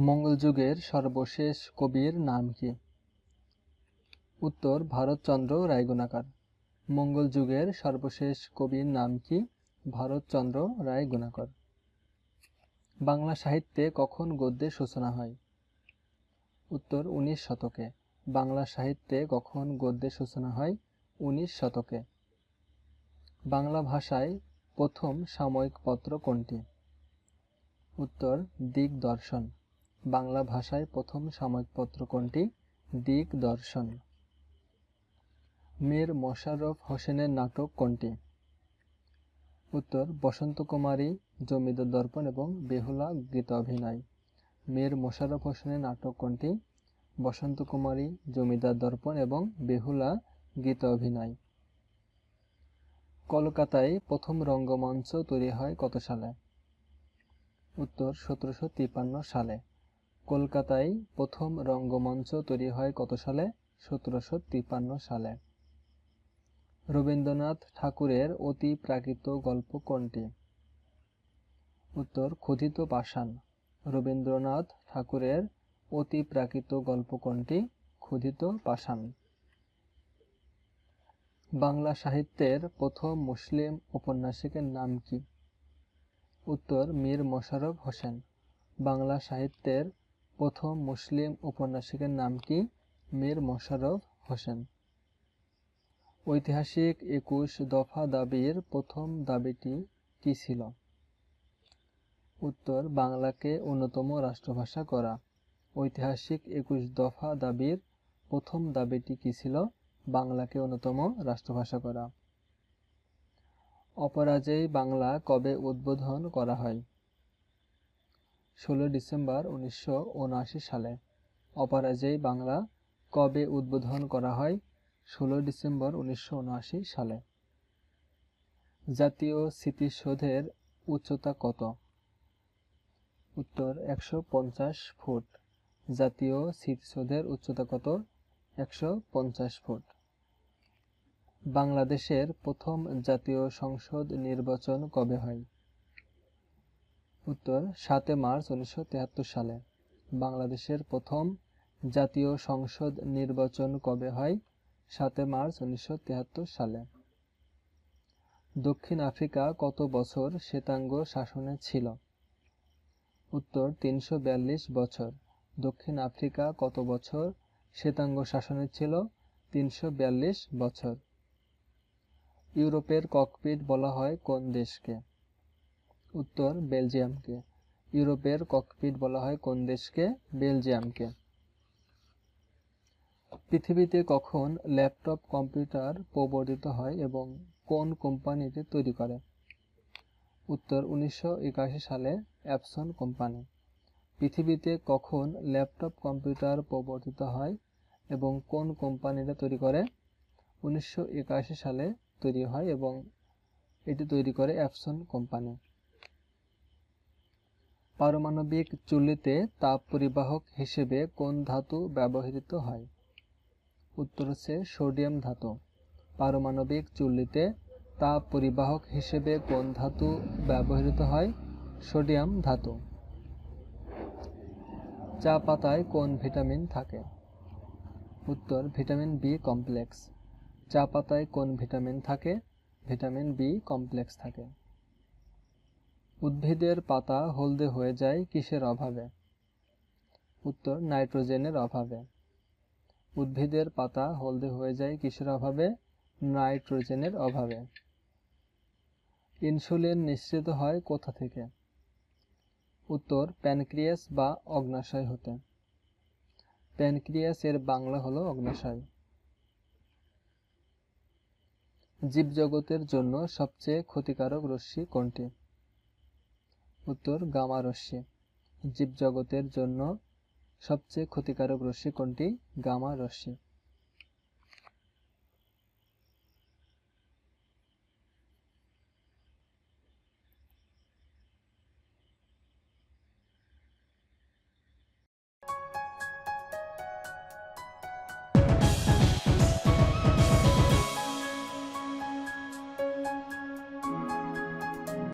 মঙ্গল যুগের সর্বশেষ কবির নাম কি? উত্তর, ভারতচন্দ্র রায়গুণাকার। মঙ্গল যুগের সর্বশেষ কবির নাম কি? ভারতচন্দ্র রায় গুণাকর বাংলা সাহিত্যে কখন গদ্যের সূচনা হয়? উত্তর, উনিশ শতকে। বাংলা সাহিত্যে কখন গদ্যের সূচনা হয়? উনিশ শতকে। বাংলা ভাষায় প্রথম সাময়িক পত্র কোনটি? উত্তর, দিগদর্শন। বাংলা ভাষায় প্রথম সাময়িক পত্র কোনটি? দিগদর্শন। মীর মোশাররফ হোসেনের নাটক কোনটি? উত্তর বসন্ত কুমারী জমিদার দর্পণ এবং বেহুলা গীত অভিনয়। মীর মোশাররফ হোসেনের নাটক কোনটি? বসন্ত কুমারী জমিদার দর্পণ এবং বেহুলা গীত অভিনয়। কলকাতায় প্রথম রঙ্গমঞ্চ তৈরি হয় কত সালে? উত্তর, সতেরোশো তিপ্পান্ন সালে। কলকাতায় প্রথম রঙ্গমঞ্চ তৈরি হয় কত সালে? সতেরোশো তিপ্পান্ন সালে। রবীন্দ্রনাথ ঠাকুরের অতি প্রাকৃত গল্প কোনটি? উত্তর ক্ষুধিত পাষাণ। রবীন্দ্রনাথ ঠাকুরের অতি প্রাকৃত গল্প কোনটি? ক্ষুধিত পাষাণ। বাংলা সাহিত্যের প্রথম মুসলিম উপন্যাসিকের নাম কি? উত্তর, মীর মোশাররফ হোসেন। বাংলা সাহিত্যের প্রথম মুসলিম উপন্যাসিকের নাম কি? মীর মোশাররফ হোসেন। ঐতিহাসিক একুশ দফা দাবির প্রথম দাবিটি কি ছিল? উত্তর, বাংলাকে অন্যতম রাষ্ট্রভাষা করা। ঐতিহাসিক একুশ দফা দাবির প্রথম দাবিটি কি ছিল? বাংলাকে অন্যতম রাষ্ট্রভাষা করা। অপরাজেয় বাংলা কবে উদ্বোধন করা হয়? ষোলো ডিসেম্বর উনিশশো উনআশি সালে। অপরাজেয় বাংলা কবে উদ্বোধন করা হয়? ষোলো ডিসেম্বর উনিশশো উনআশি সালে। জাতীয় স্মৃতিসৌধের উচ্চতা কত? উত্তর, একশো পঞ্চাশ ফুট। জাতীয় স্মৃতিসৌধের উচ্চতা কত? একশো পঞ্চাশ ফুট। বাংলাদেশের প্রথম জাতীয় সংসদ নির্বাচন কবে হয়? উত্তর, সাতে মার্চ উনিশশো সালে। বাংলাদেশের প্রথম জাতীয় সংসদ নির্বাচন কবে হয়? সাতে মার্চ উনিশশো সালে। দক্ষিণ আফ্রিকা কত বছর শ্বেতাঙ্গ শাসনে ছিল? উত্তর, তিনশো বিয়াল্লিশ বছর। দক্ষিণ আফ্রিকা কত বছর শ্বেতাঙ্গ শাসনে ছিল? তিনশো বিয়াল্লিশ বছর। ইউরোপের ককপিট বলা হয় কোন দেশকে? উত্তর বেলজিয়ামকে। ইউরোপের ককপিট বলা হয় কোন দেশকে? বেলজিয়ামকে। পৃথিবীতে কখন ল্যাপটপ, কম্পিউটার প্রবর্তিত হয় এবং কোন কোম্পানিটি তৈরি করে? উত্তর উনিশশো একাশি সালে অ্যাপসন কোম্পানি। পৃথিবীতে কখন ল্যাপটপ, কম্পিউটার প্রবর্তিত হয় এবং কোন কোম্পানিটা তৈরি করে? উনিশশো একাশি সালে তৈরি হয় এবং এটি তৈরি করে অ্যাপসন কোম্পানি। পারমাণবিক চুল্লিতে তাপ পরিবাহক হিসেবে কোন ধাতু ব্যবহৃত হয়? উত্তর হচ্ছে সোডিয়াম ধাতু। পারমাণবিক চুল্লিতে তাপ পরিবাহক হিসেবে কোন ধাতু ব্যবহৃত হয়? সোডিয়াম ধাতু। চা পাতায় কোন ভিটামিন থাকে? উত্তর, ভিটামিন বি কমপ্লেক্স। চা পাতায় কোন ভিটামিন থাকে? ভিটামিন বি কমপ্লেক্স থাকে। উদ্ভিদের পাতা হলদে হয়ে যায় কিসের অভাবে? উত্তর, নাইট্রোজেনের অভাবে। উদ্ভিদের পাতা হলদে হয়ে যায় কিসের অভাবে? নাইট্রোজেনের অভাবে। ইনসুলিন নিঃসৃত হয় কোথা থেকে? উত্তর, প্যানক্রিয়াস বা অগ্নাশয় হতে। প্যানক্রিয়াস এর বাংলা হলো অগ্নাশয়। জীবজগতের জন্য সবচেয়ে ক্ষতিকারক রশ্মি কোনটি? উত্তর গামা রশ্মি। জীবজগতের জন্য সবচেয়ে ক্ষতিকারক রশ্মি কোনটি? গামা রশ্মি।